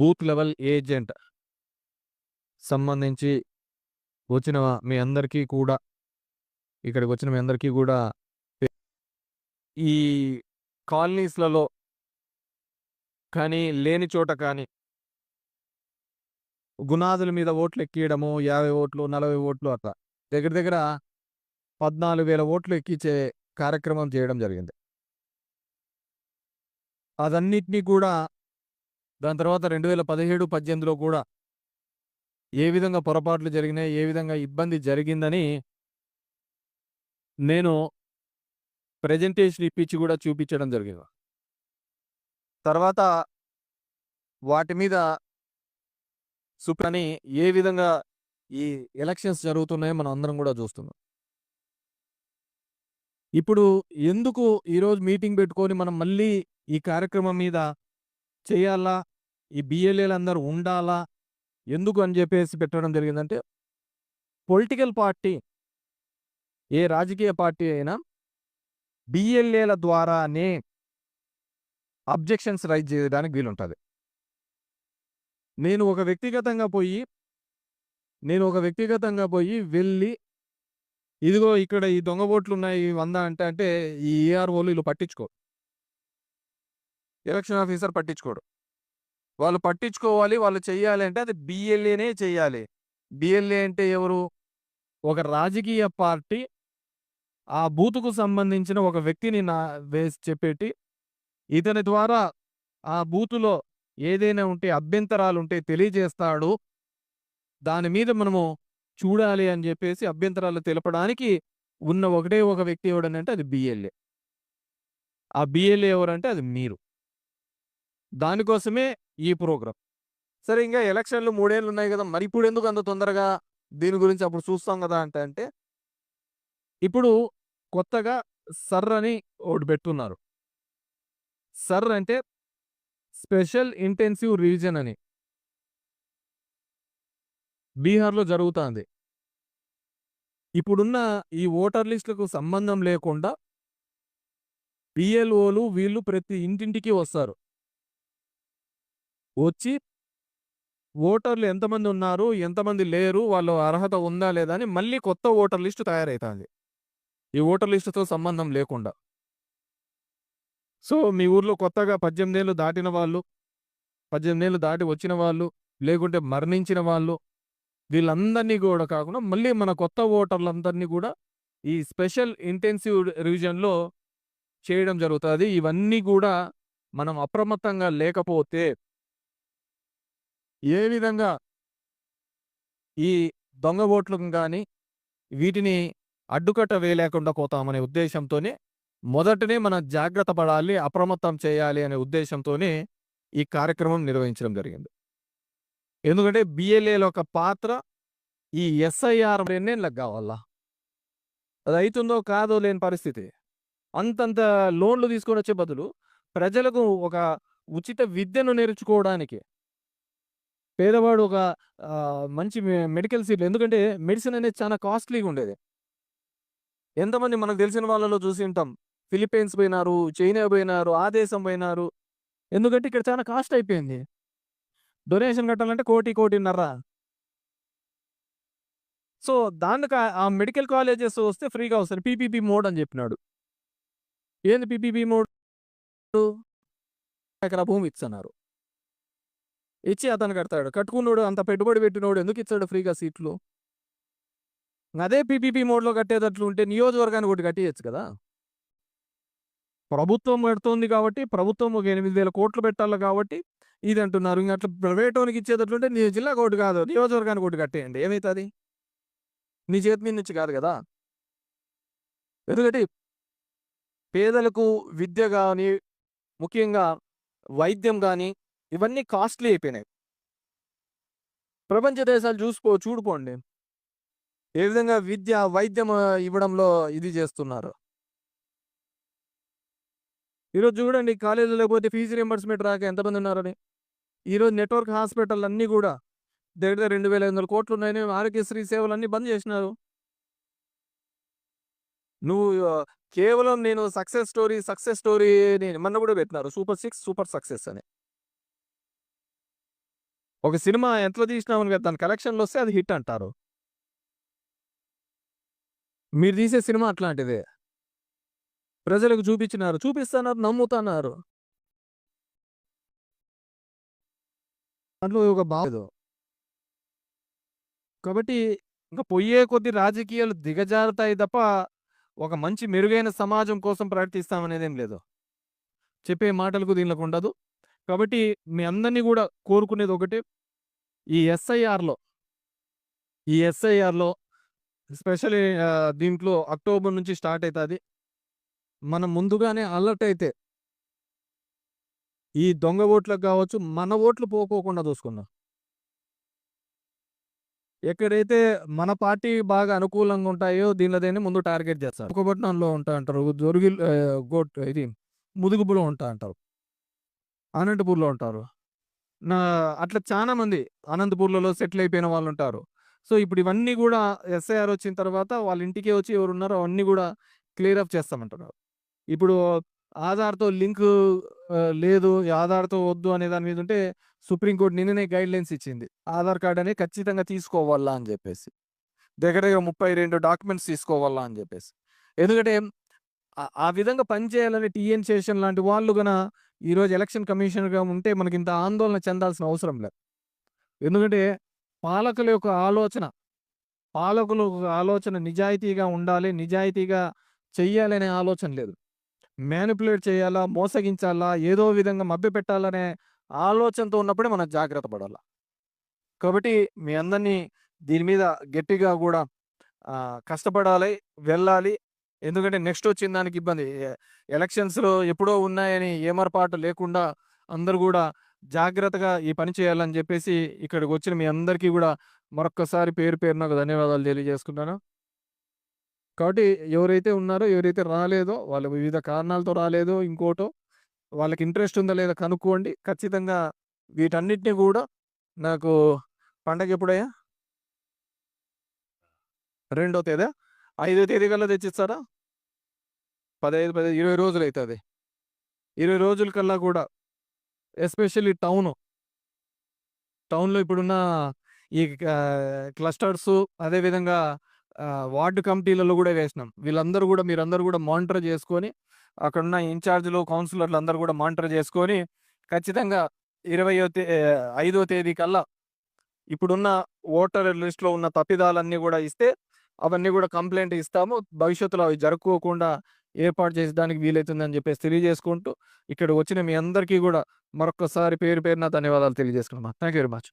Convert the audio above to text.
Booth level agent సంబంధించి వచ్చిన మీ అందరికీ కూడా ఇక్కడికి వచ్చిన మీ అందరికీ కూడా ఈ కాలనీస్లలో కానీ లేని చోట కానీ గునాదుల మీద ఓట్లు ఎక్కియడము యాభై ఓట్లు నలభై ఓట్లు అట్లా దగ్గర దగ్గర పద్నాలుగు వేల ఓట్లు ఎక్కించే కార్యక్రమం చేయడం జరిగింది. అదన్నిటినీ కూడా దాని తర్వాత రెండు వేల పదిహేడు పద్దెనిమిదిలో కూడా ఏ విధంగా పొరపాట్లు జరిగినాయి ఏ విధంగా ఇబ్బంది జరిగిందని నేను ప్రజెంటేషన్ ఇప్పించి కూడా చూపించడం జరిగింది. తర్వాత వాటి మీద సుప్రని ఏ విధంగా ఈ ఎలక్షన్స్ జరుగుతున్నాయో మనం అందరం కూడా చూస్తున్నాం. ఇప్పుడు ఎందుకు ఈరోజు మీటింగ్ పెట్టుకొని మనం మళ్ళీ ఈ కార్యక్రమం మీద చేయాలా? ఈ బిఎల్ఏలు అందరూ ఉండాలా? ఎందుకు అని చెప్పేసి పెట్టడం జరిగిందంటే పొలిటికల్ పార్టీ ఏ రాజకీయ పార్టీ అయినా బిఎల్ఏల ద్వారానే అబ్జెక్షన్స్ రైజ్ చేయడానికి వీలుంటుంది. నేను ఒక వ్యక్తిగతంగా పోయి నేను ఒక వ్యక్తిగతంగా పోయి వెళ్ళి ఇదిగో ఇక్కడ ఈ దొంగ ఓట్లు ఉన్నాయి వంద అంటే అంటే ఈ ఏఆర్ఓలు వీళ్ళు పట్టించుకోరు. ఎలక్షన్ ఆఫీసర్ పట్టించుకోడు. వాళ్ళు పట్టించుకోవాలి వాళ్ళు చేయాలి అంటే అది బిఎల్ఏనే చెయ్యాలి. బిఎల్ఏ అంటే ఎవరు? ఒక రాజకీయ పార్టీ ఆ బూతుకు సంబంధించిన ఒక వ్యక్తిని నా వేసి చెప్పేటి ఇతని ద్వారా ఆ బూతులో ఏదైనా ఉంటే అభ్యంతరాలు ఉంటే తెలియజేస్తాడు. దాని మీద మనము చూడాలి అని చెప్పేసి అభ్యంతరాలు తెలపడానికి ఉన్న ఒకటే ఒక వ్యక్తి ఎవడనంటే అది బిఎల్ఏ ఆ బిఎల్ఏ ఎవరంటే అది మీరు. దానికోసమే ఈ ప్రోగ్రాం. సరే ఇంకా ఎలక్షన్లు మూడేళ్ళు ఉన్నాయి కదా మరి ఇప్పుడు ఎందుకు అంత తొందరగా దీని గురించి అప్పుడు చూస్తాం కదా అంటే అంటే ఇప్పుడు కొత్తగా సర్ అని ఒకటి పెట్టున్నారు. సర్ అంటే స్పెషల్ ఇంటెన్సివ్ రివిజన్ అని. బీహార్లో జరుగుతుంది. ఇప్పుడున్న ఈ ఓటర్ లిస్టులకు సంబంధం లేకుండా పిఎల్ఓలు వీళ్ళు ప్రతి ఇంటింటికి వస్తారు. వచ్చి ఓటర్లు ఎంతమంది ఉన్నారు? ఎంతమంది లేరు? వాళ్ళు అర్హత ఉందా లేదా అని మళ్ళీ కొత్త ఓటర్ లిస్టు తయారవుతుంది ఈ ఓటర్ లిస్టుతో సంబంధం లేకుండా. సో మీ ఊర్లో కొత్తగా పద్దెనిమిది ఏళ్ళు దాటిన వాళ్ళు పద్దెనిమిది ఏళ్ళు దాటి వచ్చిన వాళ్ళు లేకుంటే మరణించిన వాళ్ళు వీళ్ళందరినీ కూడా కాకుండా మళ్ళీ మన కొత్త ఓటర్లందరినీ కూడా ఈ స్పెషల్ ఇంటెన్సివ్ రివిజన్లో చేయడం జరుగుతుంది. ఇవన్నీ కూడా మనం అప్రమత్తంగా లేకపోతే ఏ విధంగా ఈ దొంగ ఓట్లకు కానీ వీటిని అడ్డుకట్ట వేయలేకుండా పోతామనే ఉద్దేశంతోనే మొదటనే మనం జాగ్రత్త పడాలి అప్రమత్తం చేయాలి అనే ఉద్దేశంతోనే ఈ కార్యక్రమం నిర్వహించడం జరిగింది. ఎందుకంటే బిఎల్ఏల ఒక పాత్ర ఈ ఎస్ఐఆర్ ఎన్నేళ్ళకి కావాలా? అది కాదో లేని పరిస్థితి. అంతంత లోన్లు తీసుకొని వచ్చే బదులు ప్రజలకు ఒక ఉచిత విద్యను నేర్చుకోవడానికి పేదవాడు ఒక మంచి మెడికల్ సీట్లు ఎందుకంటే మెడిసిన్ అనేది చాలా కాస్ట్లీగా ఉండేది. ఎంతమంది మనకు తెలిసిన వాళ్ళలో చూసి ఉంటాం. ఫిలిప్పీన్స్ పోయినారు చైనా పోయినారు ఆ దేశం పోయినారు. ఎందుకంటే ఇక్కడ చాలా కాస్ట్ అయిపోయింది. డొనేషన్ కట్టాలంటే కోటి కోటిన్నర. సో దానికి ఆ- ఆ మెడికల్ కాలేజెస్ వస్తే ఫ్రీగా వస్తారు. పీపీపీ మోడ్ అని చెప్పినాడు. ఏంది పీపీపీ మోడ్? ఎకరా భూమి ఇచ్చన్నారు ఇచ్చి అతను కడతాడు. కట్టుకున్నాడు అంత పెట్టుబడి పెట్టినోడు ఎందుకు ఇచ్చాడు ఫ్రీగా సీట్లు? అదే పీపీపీ మోడ్లో కట్టేటట్లు ఉంటే నియోజకవర్గానికి ఒకటి కట్టేయచ్చు కదా? ప్రభుత్వం కడుతోంది కాబట్టి ప్రభుత్వం ఒక ఎనిమిది వేల కోట్లు పెట్టాలి కాబట్టి ఇది అంటున్నారు. ఇంకా అట్లా ప్రైవేటోనికి ఇచ్చేటట్లుంటే నీ జిల్లాకు ఒకటి కాదు నియోజకవర్గానికి ఒకటి కట్టేయండి. ఏమవుతుంది నీ చేతి మీద నుంచి కాదు కదా? ఎందుకంటే పేదలకు విద్య కానీ ముఖ్యంగా వైద్యం కానీ ఇవన్నీ కాస్ట్లీ అయిపోయినాయి. ప్రపంచ దేశాలు చూసుకో చూడుకోండి. ఏ విధంగా విద్య వైద్యం ఇవ్వడంలో ఇది చేస్తున్నారు. ఈరోజు చూడండి కాలేజీలో లేకపోతే ఫీజు రియంబర్స్మెంట్ రాక ఎంతమంది ఉన్నారని. ఈరోజు నెట్వర్క్ హాస్పిటల్ అన్నీ కూడా దగ్గర రెండు వేల ఐదు వందల కోట్లు ఉన్నాయని ఆరోగ్యశ్రీ సేవలు అన్నీ బంద్ చేసినారు. నువ్వు కేవలం నేను సక్సెస్ స్టోరీ సక్సెస్ స్టోరీ నేను మొన్న కూడా పెట్టినారు. సూపర్ సిక్స్ సూపర్ సక్సెస్ అని. ఒక సినిమా ఎంతలో తీసినామని కదా దాని కలెక్షన్లు వస్తే అది హిట్ అంటారు. మీరు తీసే సినిమా అట్లాంటిదే. ప్రజలకు చూపించినారు. చూపిస్తున్నారు నమ్ముతున్నారు దాంట్లో ఒక బాధ. కాబట్టి ఇంకా పోయే కొద్ది రాజకీయాలు దిగజారుతాయి తప్ప, ఒక మంచి మెరుగైన సమాజం కోసం ప్రయత్నిస్తామనేదేం లేదు. చెప్పే మాటలకు దీనిలోకి ఉండదు. కాబట్టి మీ అందరిని కూడా కోరుకునేది ఒకటి ఈ ఎస్ఐఆర్‌లో ఈ ఎస్ఐఆర్‌లో స్పెషల్లీ దీంట్లో అక్టోబర్ నుంచి స్టార్ట్ అవుతుంది మనం ముందుగానే అలర్ట్ అయితే ఈ దొంగ ఓట్లకు కావచ్చు మన ఓట్లు పోకోకుండా చూసుకుందాం. ఎక్కడైతే మన పార్టీ బాగా అనుకూలంగా ఉంటాయో దీనిలోదైనా ముందు టార్గెట్ చేస్తారు. విశాఖపట్నంలో ఉంటా అంటారు. దొరికి గోట్ ఇది ముదుగుబులో ఉంటా అంటారు. అనంతపూర్‌లో ఉంటారు. నా అట్లా చాలా మంది అనంతపూర్‌లలో సెటిల్ అయిపోయిన వాళ్ళు ఉంటారు సో, ఇప్పుడు ఇవన్నీ కూడా ఎస్ఐఆర్ వచ్చిన తర్వాత వాళ్ళ ఇంటికే వచ్చి ఎవరు ఉన్నారో అవన్నీ కూడా క్లియర్ అప్ చేస్తామంటున్నారు. ఇప్పుడు ఆధార్‌తో లింకు లేదు. ఆధార్‌తో వద్దు అనే దాని మీద ఉంటే సుప్రీంకోర్టు నిన్ననే గైడ్‌లైన్స్ ఇచ్చింది. ఆధార్ కార్డ్ అనేది ఖచ్చితంగా తీసుకోవాలా అని చెప్పేసి దగ్గర దగ్గర 32 డాక్యుమెంట్స్ తీసుకోవాలా అని చెప్పేసి ఎందుకంటే ఆ విధంగా పనిచేయాలని టీఎన్ శేషన్ లాంటి వాళ్ళు కన ఈరోజు ఎలక్షన్ కమిషనర్‌గా ఉంటే మనకి ఇంత ఆందోళన చెందాల్సిన అవసరం లేదు. ఎందుకంటే పాలకుల యొక్క ఆలోచన, పాలకుల ఆలోచన నిజాయితీగా ఉండాలి. నిజాయితీగా చెయ్యాలనే ఆలోచన లేదు. మ్యానిపులేట్ చేయాలా, మోసగించాలా, ఏదో విధంగా మభ్యపెట్టాలనే ఆలోచనతో ఉన్నప్పుడే మనం జాగ్రత్త పడాల. కాబట్టి మీ అందరినీ దీని మీద గట్టిగా కూడా కష్టపడాలి, వెళ్ళాలి. ఎందుకంటే నెక్స్ట్ వచ్చిన దానికి ఇబ్బంది. ఎలక్షన్స్‌లో ఎప్పుడో ఉన్నాయని ఏమరపాటు లేకుండా అందరు కూడా జాగ్రత్తగా ఈ పని చేయాలని చెప్పేసి ఇక్కడికి వచ్చిన మీ అందరికీ కూడా మరొక్కసారి పేరు పేరున ధన్యవాదాలు తెలియజేసుకుంటాను కాబట్టి ఎవరైతే ఉన్నారో, ఎవరైతే రాలేదో వాళ్ళు వివిధ కారణాలతో రాలేదో, ఇంకోటో వాళ్ళకి ఇంట్రెస్ట్ ఉందా లేదా కనుక్కోండి. ఖచ్చితంగా వీటన్నిటిని కూడా నాకు పండగ ఎప్పుడయ్యా రెండో తేదా? ఐదో తేదీ కల్లా తెచ్చిస్తారా? పదహైదు పదహైదు ఇరవై రోజులు అవుతుంది ఇరవై రోజుల కల్లా కూడా ఎస్పెషల్లీ టౌను. టౌన్‌లో ఇప్పుడున్న ఈ క్లస్టర్స్ అదేవిధంగా వార్డు వార్డ్ కమిటీలలో కూడా వేసినాం. వీళ్ళందరూ కూడా మీరందరూ కూడా మానిటర్ చేసుకొని అక్కడున్న ఇన్ఛార్జ్లు కౌన్సిలర్‌లు అందరూ కూడా మానిటర్ చేసుకొని ఖచ్చితంగా ఇరవయో తే ఐదో తేదీ కల్లా ఇప్పుడున్న ఓటర్ లిస్ట్‌లో ఉన్న తప్పిదాలన్నీ కూడా ఇస్తే, అవన్నీ కూడా కంప్లైంట్ ఇస్తాము. భవిష్యత్తులో అవి జరుక్కోకుండా ఏర్పాటు చేసేదానికి వీలైతుందని చెప్పేసి తెలియజేసుకుంటూ, ఇక్కడ వచ్చిన మీ అందరికీ కూడా మరొక్కసారి పేరు పేరున ధన్యవాదాలు తెలియజేసుకున్నాం థ్యాంక్ యూ వెరీ మచ్.